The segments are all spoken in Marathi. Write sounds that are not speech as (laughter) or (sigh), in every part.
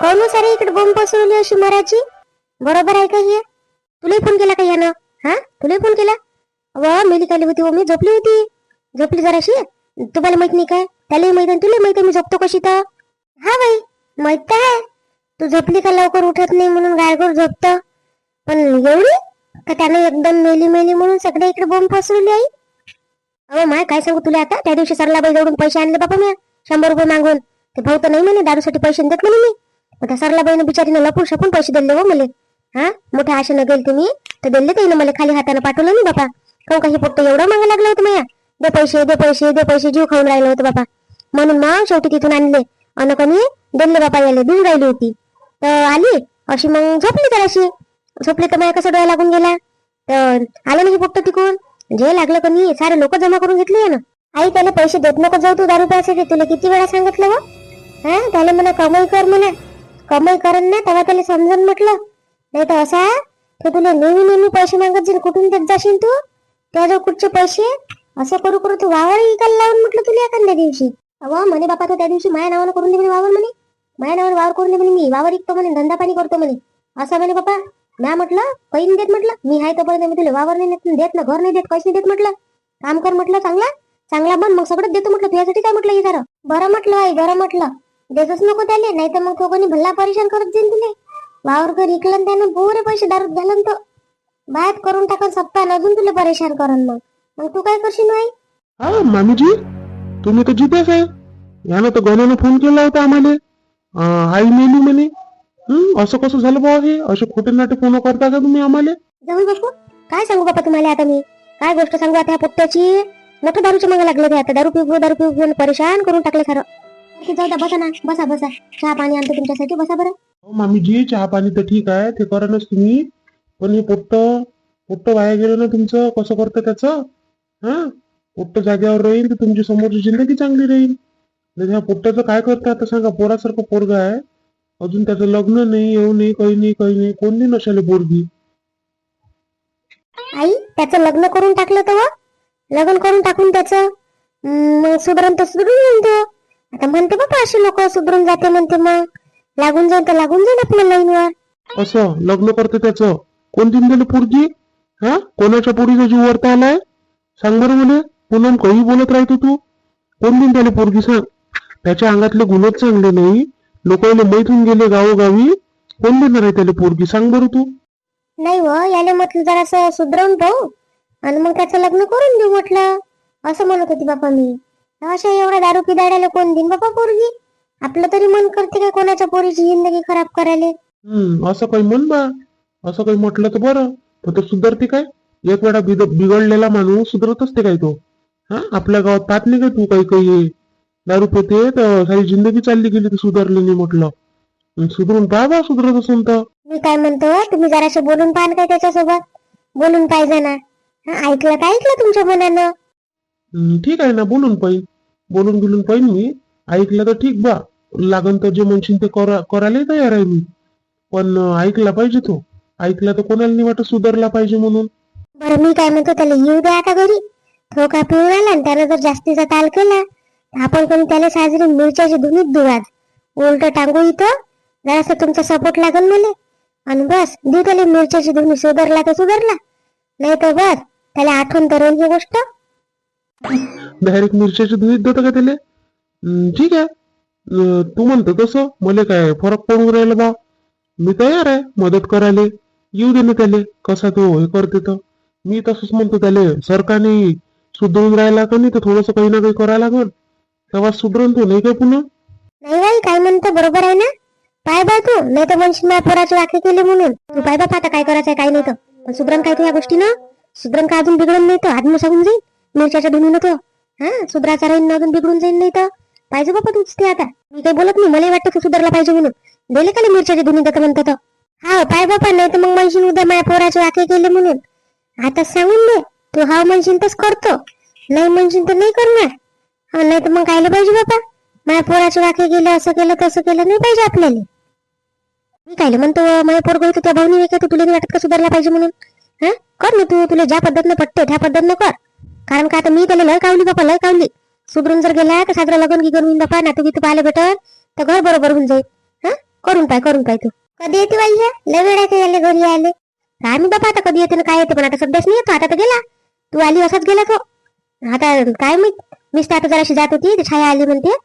काऊन सारे इकडे बोंब पसरवली अशी मराची बरोबर आहे का हे तुला फोन केला का यानं हा? तुला फोन केला वा मेली काली होती मी झोपली होती झोपली जराशी तुम्हाला माहीत नाही काय त्याला माहीत आहे तुला माहीत आहे मी झोपतो कशी तर हा बाई माहीत तर आहे तू झोपली का लवकर उठत नाही म्हणून गायगोर हो झोपत। पण एवढी? का त्यानं एकदम मेली मेली म्हणून सगळे इकडे बोंब पसरवली आई? अहो माय काय सांगू तुला आता? त्या दिवशी सरला बाई जवळून पैसे आणले बाबा मी शंभर रुपये मागून. ते भाऊ तर नाही म्हणे दारूसाठी पैसे देत म्हणे. मी मग त्या सरलाबाईनं बिचारीनं लपून शपून पैसे दिले हो मला. हा? मोठ्या आशेनं गेल तुम्ही तर दिले ते मला खाली हाताने पाठवलं नाही बापा. काऊन काही पोट्ट एवढं मागा लागलं होतं माया? दे पैसे दे पैसे दे पैसे जीव खाऊन राहिलं होतं बापा. म्हणून मग शेवटी तिथून आणले. अन कोणी दिले बापा याला देऊन राहिली होती. तर आली अशी मग झोपली तर अशी झोपली तर माया कसं डोळा लागून गेला तर आलं नाही पोट्ट तिकून जे लागलं कोणी सारे लोक जमा करून घेतले ना आई त्याला पैसे देत नको जाऊ तू दारू प्यायसाठी. तुला किती वेळा सांगितलं व हा? त्याला म्हणा कमाई कर म्हणा. कमाई करन ना तेव्हा त्याला समजून म्हटलं. नाही तर असा तो तुला नेहमी नेहमी पैसे मागत जाईल कुठून देत जाशील तू? त्याजवळ कुठचे पैसे? असं करू करू तू वावर इकायला लावून म्हटलं तुला एखाद्या दिवशी. वा म्हणे बापा तो त्या दिवशी माया नावानं करून दे म्हणे वावर म्हणे. माया नावानं वावर करून दे म्हणे मी वावर इकतो म्हणे धंदा पाणी करतो म्हणे. असं म्हणे बापा म्या म्हटलं काही देत म्हटलं मी आहे तोपर्यंत मी तुला वावर नाही देत- देत ना घर नाही देत पैसे देत म्हटलं. काम कर म्हटलं चांगला. चांगला बन मग सगळं देतो म्हटलं तुझ्यासाठी काय म्हटलं हे बरं म्हटलं आई बरं म्हटलं. देतच नको त्याले नाही तर मग तो कोणी भल्ला परेशान करत जाईल तुले. वावर घर इकलं त्यानं पुरे पैसे दारूत घालन तो. बाहेर करून टाकन सप्ताह अजून तुला परेशान करन मग. मग तू काय करशील नाही हा मामीजी? तुम्ही तर जितेच आहे. यानं तर गण्यानं फोन केला होता आम्हाला. आई मेली म्हणे. हं, असं कसं झालं बाबा हे? असे खोटे नाटे फोन करता का तुम्ही आम्हाला? जाऊ बापू काय सांगू बापा तुम्हाला आता मी? काय गोष्ट सांगू आता ह्या पोट्ट्याची? मोठं दारूच्या मागे लागले ते आता. दारू पिऊ दारू पिऊ पिऊन परेशान करून टाकले खरं. की जाऊ द्या बसा ना बसा बसा. चहा पाणी आणतो तुमच्यासाठी बसा बरं. अहो, मामीजी चहा पाणी तर ठीक आहे ते करा तुम्ही. पण हे पोट्ट पोट्ट वाया गेलं ना तुमचं कसं करतं त्याचं? हा? पोट्ट जागेवर राहील तर तुमची समोरची जिंदगी चांगली राहील. नाही ह्या पोट्ट्याचं काय करतं आता सांगा पोरासारखं पोरग आहे. अजून त्याचं लग्न नाही येऊ नाही काही नाही काही नाही कोणती नशाले पोरगी. आई त्याचं लग्न करून टाकलं तर? लग्न करून टाकून त्याचं मग सुधरण तर सुधरून जाईन तो? आता म्हणते बाबा असे लोक सुधरून जाते म्हणते मग. लागून जाईन तर लागून जाईन आपल्या लाईनवर असं? लग्न करते त्याचं? कोणती दिली पोरगी? हा? कोणाच्या पोरीचा जीव वरता आलाय? सांग बरं मला. पूनम काही बोलत राहतो तू? कोण दिन त्याला पोरगी सांग. त्याच्या अंगातले गुणच चांगले नाही. लोकांना मैथून गेले गावोगावी. कोण देणार आहे त्याला पोरगी? सांग बरं तू. नाही व याने म्हटलं जरासं सुधरवून पाहू. आणि मग त्याचं लग्न करून देऊ म्हटलं. असं म्हणत होती बापा मी. अशा एवढ्या दारू पिदाड्याला कोण देईन? बापा पोरगी. आपलं तरी मन करते काय कोणाच्या पोरीची जिंदगी खराब करायला? हम्म असं काही म्हण बा. असं काही म्हटलं तर बरं. पण तो सुधरते काय? एक वेळा बिद- बिघडलेला माणूस सुधरत असते काय तो? हा? आपल्या गावात पाहत नाही का तू काही काही? दारू पिते तर सारी जिंदगी चालली गेली तर सुधारली नाही म्हटलं. अन सुधरून पहा बा सुधरत असेल तर. मी काय म्हणतो तुम्ही जराशे बोलून पाहाल काय त्याच्यासोबत. बोलून पाहिजे ना. हा, ऐकलं तर ऐकलं तुमच्या मनानं. ठीक आहे ना बोलून पाहिन बोलून बोलून पाहिन मी. ऐकलं तर ठीक बा. लागन तर जे म्हणशील ते करा करायला तयार आहे मी. पण ऐकला पाहिजे तो. ऐकला तर कोणाला नाही वाटत सुधारला पाहिजे म्हणून. बरं मी काय म्हणतो त्याला येऊ द्या आता घरी. तो का पिऊन आला आणि त्यानं जर जास्तीचा ताल केला तर आपण पण त्याला साजरी मिरच्याची धुनीत देऊ उलट टांगू इथं. जरासं तुमचा सपोर्ट लागल मला. आणि बस देऊ त्याला मिरच्याची धुनी सुधारला तर सुधारला. नाही तर बस त्याला आठवण तर ही गोष्ट. डायरेक्ट मिरच्याची धुईत देतं का त्याला? ठीक आहे. तू म्हणतो तसं. मला काय फरक पडून राहिला बा. मी तयार आहे. मदत करायला. येऊ दे ना त्याले. कसा तो हे करते तर. मी तसंच म्हणतो त्याले. सरकारने सुधरून राहिला का नाही तर थोडस काही ना काही करायला लागल. तेव्हा सुधरून तो नाही काय पुन्हा? नाही बाई काय म्हणतो? बरोबर आहे ना? पाय बाय तू. नाही तर म्हणशील माझ्या पोराची वाकी केली म्हणून. तू पाय बा आता काय करायचं काय नाही तर. पण सुधरण काय तू या गोष्टी ना सुधरण का अजून बिघडून नाही तर? आत्मसागून जाईल. मिरच्याच्या धुनी नको. हा सुधराचा राहील अजून बिघडून जाईल नाही तर. पाहिजे बाबा तूच ते आता. मी काही बोलत नाही मला वाटतं की सुधारला पाहिजे म्हणून. दिले का मिरच्याच्या धुनी देतं म्हणतात हा पाय बापा नाही तर मग म्हणशील उद्या माझ्या पोराचे वाके केले म्हणून. आता सांगून दे तू हा म्हणशील तस करतो. नाही म्हणशील तर नाही करणार. हा नाही तर मग कायला पाहिजे बापा माझ्या पोराचे वाके गेलं असं केलं तसं केलं नाही पाहिजे आपल्याला. मी काय म्हणतो माझ्या पोर होतं त्या भाऊनी नाही का तू तुला नाही वाटत का सुधारला पाहिजे म्हणून? हा? कर ना तू तुला ज्या पद्धतीनं पटते त्या पद्धतीनं कर. कारण का आता मी त्याला लय कावली बापा लय कावली. सुधरून जर गेला तर साजरा लग्न की करून बापा नातू गीतू पाहायला भेटल तर घर बरोबर होऊन जाईल. हा? करून पाय करून पाय तू. कधी येते बाई ह्या लय वेळाचे याले घरी आले आम्ही बापा आता कधी येते ना काय येते पण आता सध्याच नाही येतो आता तर गेला. तू आली असाच गेला तो. आता काय मी मिस्टर आता जराशी जात होती ती छाया आली म्हणते.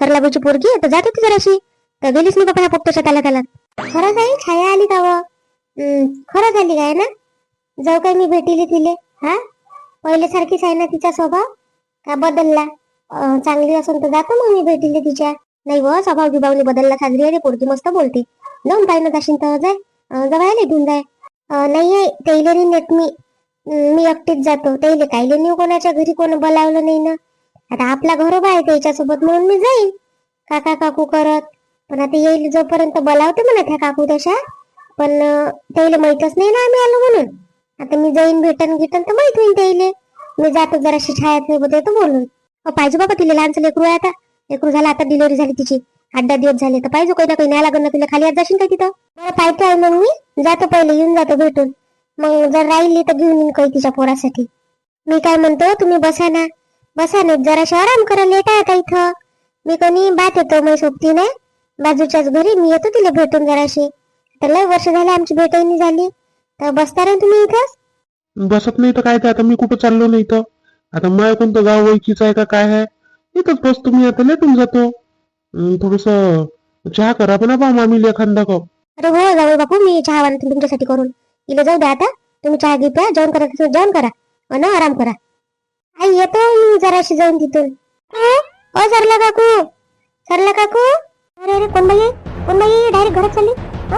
सरलाबाईची पोरगी तर जात होती जराशी. तर गेलीच नाही बापा ह्या पोपटोशात त्याला त्याला. खरंच आहे छाया आली का व? हम्म, खरंच आली काय ना? जाऊ काय मी भेटीली तिले हा? पहिले सारखीच आहे ना तिचा स्वभाव? का बदलला? चांगली असून तर जातो मग मी भेटीले तिच्या. नाही व स्वभाव बिभावने बदलला साजरी. आहे पोरगी मस्त बोलते. जाऊन पाहिजे जाशील तर जाय. अं, जवळ घेऊन जाय. नाही आहे त्याला नाही नेत मी. मी एकटीच जातो. त्याला कायले नेऊ? कोणाच्या घरी कोण बोलावलं नाही ना? आता आपला घरोबा आहे त्याच्यासोबत म्हणून मी जाईल काका काकू करत. पण आता येईल जोपर्यंत बोलावते म्हणा त्या काकू तशा. पण त्याला माहीतच नाही ना आम्ही आलो म्हणून. आता मी जाईन भेटन गिटन तर माहीत होईल त्याइले मी जातो जराशी छायात येतो बोलून. अहो, पाहिजे बाबा तिला लहानचं लेकरू आहे आता. लेकरू झालं आता डिलिव्हरी झाली तिची. आठ दहा दिवस झाले तर पाहिजे काही ना काही नाही लागत तुला. खाली आज जाशील का तिथं? बरं पाहतो आहे मग मी. जातो पहिले येऊन जातो भेटून. मग जर राहिली तर घेऊन येईन काही तिच्या पोरासाठी. मी काय म्हणतो तुम्ही बसा ना. बसा ना जराशी आराम करा लेट आहे आता इथं. मी कोणी बात येतो मी सोबती नाही बाजूच्याच घरी मी येतो तिला भेटून जराशी. तर लय वर्ष झाले आमची भेटही नाही झाली. तर बसता रे तुम्ही इथंच बसत नाही तर काय ते? आता मी कुठं चाललो नाही तर आता मग कोणतं गाव ओळखीचं आहे का काय आहे? इथंच बसतो मी आता लेटून जातो. थोडस चहा करा पण बा मामी एखादा कप अरे हो जाऊ बापू मी चहा आणते तुमच्यासाठी करून. इला जाऊ द्या आता. तुम्ही चहा घे प्या जेवण करा तिथं जेवण करा. अन आराम करा. आई येतो मी जराशी जाऊन तिथून. ओ सरला काकू. सरला काकू. अरे अरे कोण बाई आहे? कोण बाई डायरेक्ट घरात चालली?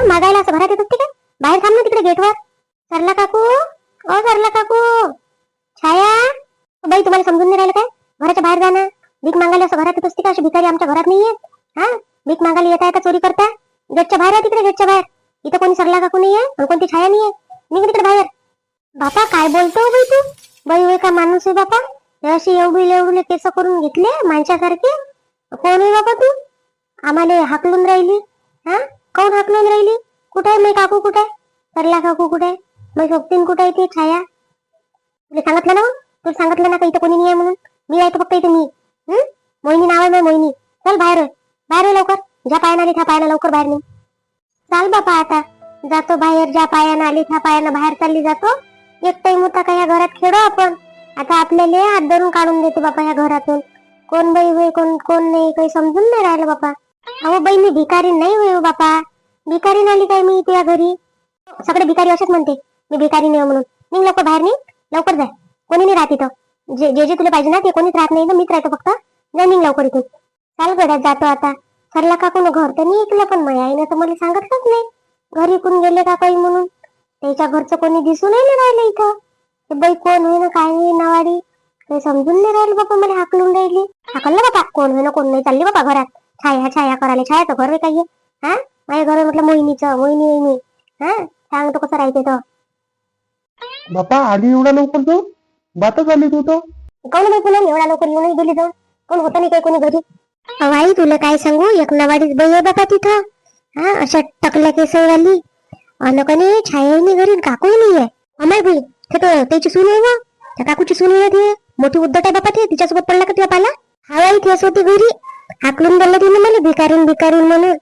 मागायला असं घरात येत असते काय? बाहेर थांब ना तिकडे गेटवर. सरला काकू? ओ सरला काकू. छाया बाई तुम्हाला समजून नाही राहिलं काय? घराच्या बाहेर जाणं भीक मागायला असं घरात पुस्तिका असते का अशी भिकारी आमच्या घरात नाहीयेत हा? भीक मागायला येत आहे का चोरी करता? गेटच्या बाहेर आहे तिकडे गेटच्या बाहेर. इथं कोणी सरला काकू नाहीये आणि कोणती छाया नाहीये. निघ तिकडे बाहेर. बापा काय बोलतो हो बाई तू? बाई होय का माणूस आहे बापा. हे अशी एवढी एवढी केस करून घेतले माणसासारखे. कोण आहे बापा तू? आम्हाला हाकलून राहिली. हा? कोण हाकलून राहिली? कुठे आहे मी काकू कुठे आहे? सरला काकू कुठे मग मी सोबतीन कुठे आहे ती? छाया? तुला सांगितलं ना हो? तुला सांगितलं ना का इथं कोणी नाही आहे म्हणून? मी आहे फक्त इथे मी. हम्म मोहिनी नाव आहे माझं मोहिनी. चल बाहेर बाहेर होय लवकर. ज्या पायानं आली त्या पायानं लवकर बाहेर नाही चाल बापा आता. जातो बाहेर. ज्या पायानं आली त्या पायानं बाहेर चालली जातो. एक टाइम होता का या घरात खेळू आपण? आता आपल्याला हात धरून काढून देते बापा या घरातून. कोण बाई होय कोण कोण नाही काही समजून नाही राहिलं बापा. अहो बाई मी भिकारी नाही होय हो बापा. भिकारी आली काय मी इथे या घरी? सगळे भिकारी असेच म्हणते. मी भिकारी नाही हो म्हणून. निघ लवकर बाहेर निघ. लवकर जाय कोणी नाही राहत इथं. जे जे जे तुला पाहिजे ना ते कोणीच राहत नाही ना मीच राहतो फक्त. जा निघ लवकर इथून. चाल गड्यात जातो आता. सरला कोण घर तर नाही ऐकलं पण माझ्या आईनं तर मला सांगितलंच नाही. घरी कोण गेले का काही म्हणून? त्याच्या घरचं कोणी दिसून नाही राहिलं इथं. ते बाई कोण होय ना काय होई नवाडी? काही समजून नाही राहिलं बाबा मला हाकलून राहिली. हाकललं बाबा कोण होय ना कोण नाही? चालली बाबा घरात. छाया छाया करायला. छायाचं घर आहे काही. हा? माझ्या घर म्हटलं मोहिनीचं मोहिनी मी. हा? सांगतो कसं राहते तर बापा आली एवढा लवकर जाऊ? बातच आली तू तर. कोण बाई पुन्हा? एवढा लवकर येऊनही गेली जाऊन? कोण होता नाही काही कोणी घरी? अहो आई तुला काय सांगू? एक नवाडीच बाई आहे बापा तिथं. हा अशा टकल्या केसवाली अन कणी छायानी घरी काकूही नाही आहे. अमाय बाई ते तर त्याची सून आहे व. त्या काकूची सून आहे ते. मोठी उद्धट आहे बापा ती. तिच्यासोबत पडला का तुला पाला? हा आई तेच होती घरी. हाकलून दिलं तिने मला भिकारीन भिकारीन म्हणून.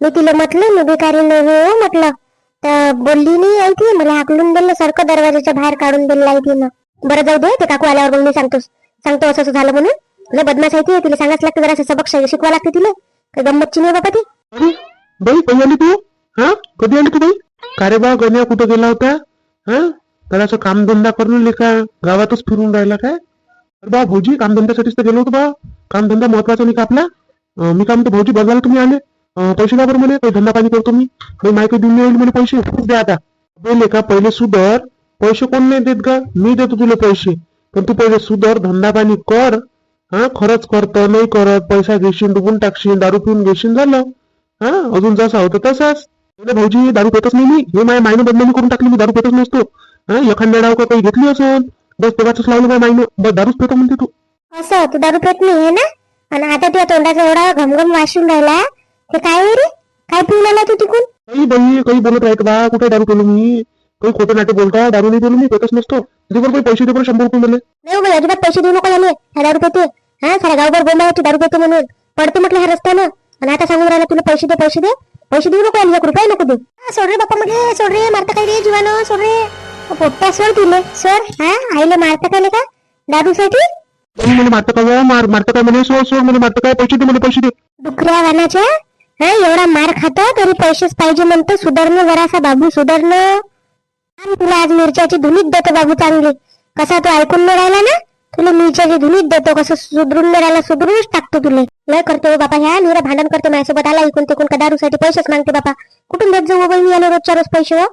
मी तिला म्हटलं मी भिकारीन नाही हो म्हटलं. तर बोलली नाही आई ती मला हाकलून दिलं सारखं दरवाजाच्या बाहेर काढून दिलं आहे तिनं बरं जाऊ दे ते काकू आल्यावर मग मी सांगतो. सांगतो असं असं झालं म्हणून. लय बदमाश आहे ती तिला सांगाच लागतं जरा सबक शिकवा लागते तिला. काही गंमतची नाही बाबा ती? अरे बाई कधी आली तू? हा? कधी आली तू बाई? का रे बा गण्या कुठं गेला होता? हा? त्याला असं कामधंदा करून का? गावातच फिरून राहिला काय? अरे बा भाऊजी कामधंद्यासाठीच तर गेलो होतो बा. कामधंदा महत्त्वाचा नाही का आपला? अं, मी काय म्हणतो भाऊजी बघायला तुम्ही आले? पैसे द्या बरं काही धंदा पाणी करतो मी. काही माहिती देऊन येईल म्हणे पैसे. द्या आता. बोलले का पहिले सुधर. पैसे कोण नाही देत का मी देतो तुला पैसे. पण तू पहिले सुधर धंदा पाणी कर. हा खरंच करत नाही करत पैसा घेशील डुबून टाकशील दारू पिऊन घेशील झालं. हा अजून जसा होतं तसाच. भाऊजी दारू पेतच नाही मी. हे माझ्या मायनं बदनामी करून टाकली मी दारू पेतच नसतो. हा एखाद्या डाव का काही घेतली असेल बस तेव्हाच लावलं माझ्या मायनं. बस दारूच पेतो म्हणते तू. असं तू दारू पेत नाही आहे ना? आणि आता तुझ्या तोंडाचा एवढा घमघम वाशून राहिला. ते काय आहे रे? काय पिऊन आला तू तिकून? काही बाई काही बोलत राहत बा? कुठे दारू पेलो मी? काही खोटं नाटक बोलता? दारू नाही पेलो मी? पेतच नसतो. दे बरं काही पैसे दे बरं शंभर रुपये मला. नाही बाई अजिबात पैसे देऊ नको याने ह्या दारू पेते. हा सारा गावभर बोंबा होती दारू पेते म्हणून. पडते म्हटलं ह्या रस्त्यानं. आणि आता सांगून राहिला तुला पैसे दे पैसे दे. पैसे देऊ नको आणि एक रुपया नको देऊ. हा, सोड रे बाप्पा मध्ये सोड रे मारता काय रे जीवानो सोड रे. पोट्टा सोड तुले सोड. हा आईला मारता काय का? दारूसाठी? मला मारता का मार मारता काय म्हणे? सोड सोड म्हणे मारता काय? पैसे दे म्हणे पैसे दे. डुकऱ्या वानाच्या? हा एवढा मार खातो तरी पैसेच पाहिजे म्हणतो सुधारणं जरासा बाबू सुधारणं. आणि तुला आज मिरच्याची धुनीच देतो बाबू चांगली. कसा तू ऐकून न राहिला ना? तुला मिरच्याची धुनीच देतो कसं सुधरून न राहिला सुधरूनच टाकतो तुला. लय करतो हो बाबा ह्या निरा भांडण करते माझ्यासोबत आला ऐकून तिकून का दारूसाठी पैसेच मागते बाबा कुठून देत जाऊ हो बाई मी आलो रोजच्या रोज पैसे हो?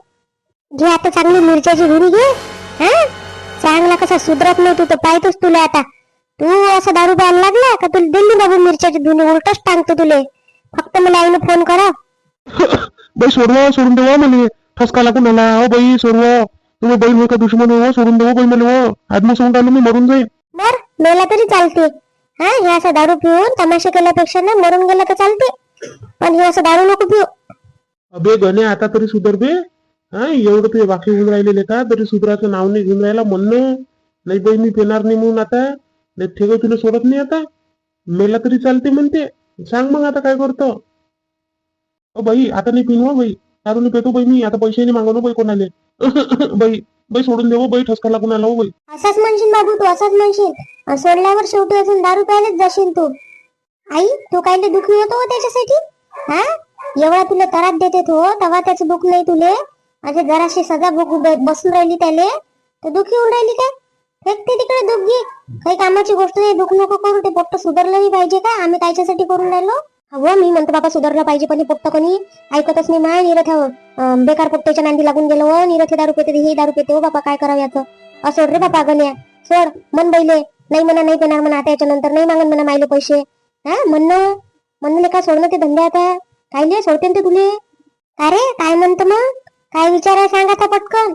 घे आता चांगली मिरच्याची धुनी घे हा? चांगला कसा सुधरत नाही तू तर पाहतोस तुला आता. तू असं दारू प्यायला लागला का तुला दिल्ली बाबू मिरच्याची धुनी उलटच टाकतो तुले. फक्त मला आईनं फोन करा. (laughs) बाई सोडवा सोडून देवा म्हणे. ठसका लागून आला. हो बाई सोडवा तुम्ही बहीण हो का दुश्मन हो सोडून देवा बाई मला हो आदमी सोडून राहिलो मी मरून जाईन. बर मेला तरी चालते. हा हे असं दारू पिऊन तमाशा केल्यापेक्षा ना मरून गेलं तर चालते. पण हे असं दारू नको पिऊ. अबे गणे आता तरी सुधर बे. हा एवढं तुझे बाकी होऊन राहिलेले का? तरी सुधराचं नाव नाही घेऊन राहिला म्हणणं. नाही बाई मी पेणार नाही म्हणून आता. नाही ठेव तुला सोडत नाही आता. मेला तरी चालते म्हणते. सांग मग आता काय करतो? अ बाई आता नाही पिन हो बाई. दारू नाही पेतो बाई मी. आता पैसे नाही मागवलो हो बाई कोणाले. (coughs) बाई बाई सोडून देऊ हो बाई. ठसका लागून आला बाई. असाच म्हणशील बाबू तू असाच म्हणशील. सोडल्यावर शेवटी अजून दारू प्यायलाच जाशील तू. आई तू कायले दुखी होतो हो त्याच्यासाठी? हा? एवढा तुला त्रास देते तो. तेव्हा त्याचं दुःख नाही तुले. अजे जराशी सजा भोग बसून राहिली त्याले. तर दुखी होऊन राहिली काय? फेकते तिकडे दुःख घे. काही कामाची गोष्ट नाही दुःख नको करू ते पोट्ट सुधारलंही पाहिजे का? आम्ही त्याच्यासाठी करून राहिलो? हो मी म्हणतो बाबा सुधारलं पाहिजे पण पोट्ट कोणी ऐकतच नाही. माय निरथ अं, बेकार पोट्ट्याच्या नांदी लागून गेलो. हो निरथ हे दारू पेते हे दारू पेते. हो बाबा काय करावं याचं? असोड रे बाबा गण्या. सोड. मन बैले. नाही म्हणा नाही देणार म्हणा. आता याच्या नंतर नाही मागण म्हणा मायले पैसे. हा म्हणणं म्हणले का सोडणं ते धंदे आता. काय लिहि सोडते ना ते तुले? अरे काय म्हणतो मग? काय विचार आहे सांगा आता पटकन.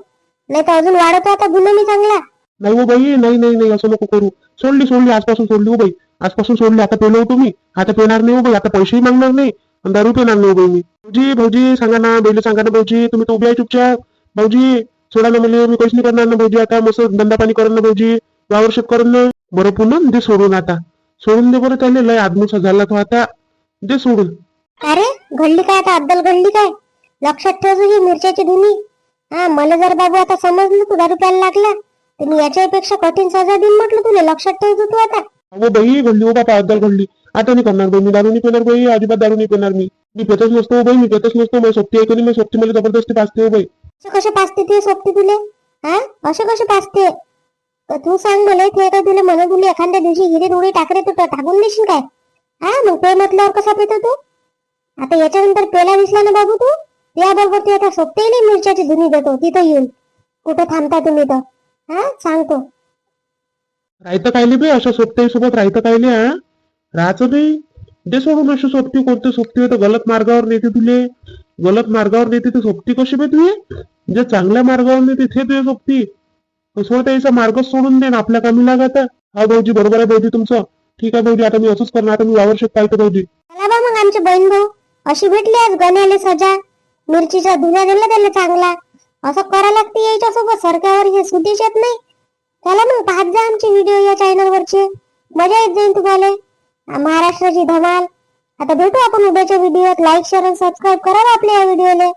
नाही तर अजून वाढतो आता गुन्हा मी चांगला. नाही हो बाई नाही नाही नाही असं नको करू. सोडली सोडली आजपासून सोडली हो बाई. आजपासून सोडली आता पेलो होतो मी आता पेणार नाही हो बाई आता पैसेही मागणार नाही. आणि दारू पेणार नाही हो बाई मी. भाऊजी भाऊजी सांगा ना बेले सांगा ना भाऊजी तुम्ही तर उभे आहे चुपचाप. भाऊजी सोडा ना म्हणजे मी पैसे नाही करणार ना भाऊजी आता मस्त धंदा पाणी करण ना भाऊजी वावर शेत करण ना. बरं पुन्हा दे सोडून आता. सोडून दे बरं त्याला लय आदमीचा झाला तो आता. दे सोडून. अरे घडली काय आता? अद्दल घडली काय? लक्षात ठेव ही मिरच्याची धुनी. हा मला जर बाबू आता समजलं तू दारू प्यायला लागला. मी याच्यापेक्षा कठीण सजा देईन म्हटलं तुला. लक्षात ठेवतो तू आता. अगो बाई घडली हो बापा घडली. आता नाही करणार बाई मी दारू नाही पिणार बाई अजिबात दारू नाही पिणार मी. मी पेतच नसतो हो बाई मी पेतच नसतो. माझी सोबती ऐकली मी सोबती मला जबरदस्ती पाचते हो बाई. असे कसे पाचते ते सोबते तुले? हा? असे कसे पाचते तर तू सांग मला ते काय तुला म्हणत तुला एखाद्या दिवशी हिरे उडी टाकले तू टाकून देशील काय? हा? मग पे म्हटल्यावर कसा पेतो तू? आता याच्यानंतर पेला दिसला ना बाबू तू? त्याबरोबर तू आता सोबतेली मिरच्याची धुनी देतो. तिथं येऊन. कुठं थांबता तुम्ही तर? हा सांगतो. राहतं कायले बे अशा सोबत्या सोबत राहतं कायले हा? राहायचं नाही दे सोडून अशी सोबती कोणती सोबती आहे तर गलत मार्गावर नेते तुले. गलत मार्गावर नेते तर सोबती कशी बे तुझे जे चांगल्या मार्गावर नेते ते तुझे सोबती. सोड त्याचा मार्ग सोडून दे ना आपल्या कामी लाग आता हा भाऊजी बरोबर आहे भाऊजी तुमचं? ठीक आहे भाऊजी आता मी असंच करणार आता मी शेत पाहतो भाऊजी? चला बा मग आमचे बहीण भाऊ. अशी भेटली आज गण्याले सजा. मिरचीचा धुना दिला त्याला चांगला. असं करा लागते याच्या सोबत सरकारवर हे सुदेश येत नाही. चला मग पाहत जा आमचे व्हिडिओ या चॅनल वरचे. मजा येत जाईल तुम्हाला. महाराष्ट्राची धमाल. आता भेटू आपण उद्याच्या व्हिडिओत लाईक शेअर आणि सबस्क्राईब करा आपल्या या व्हिडिओला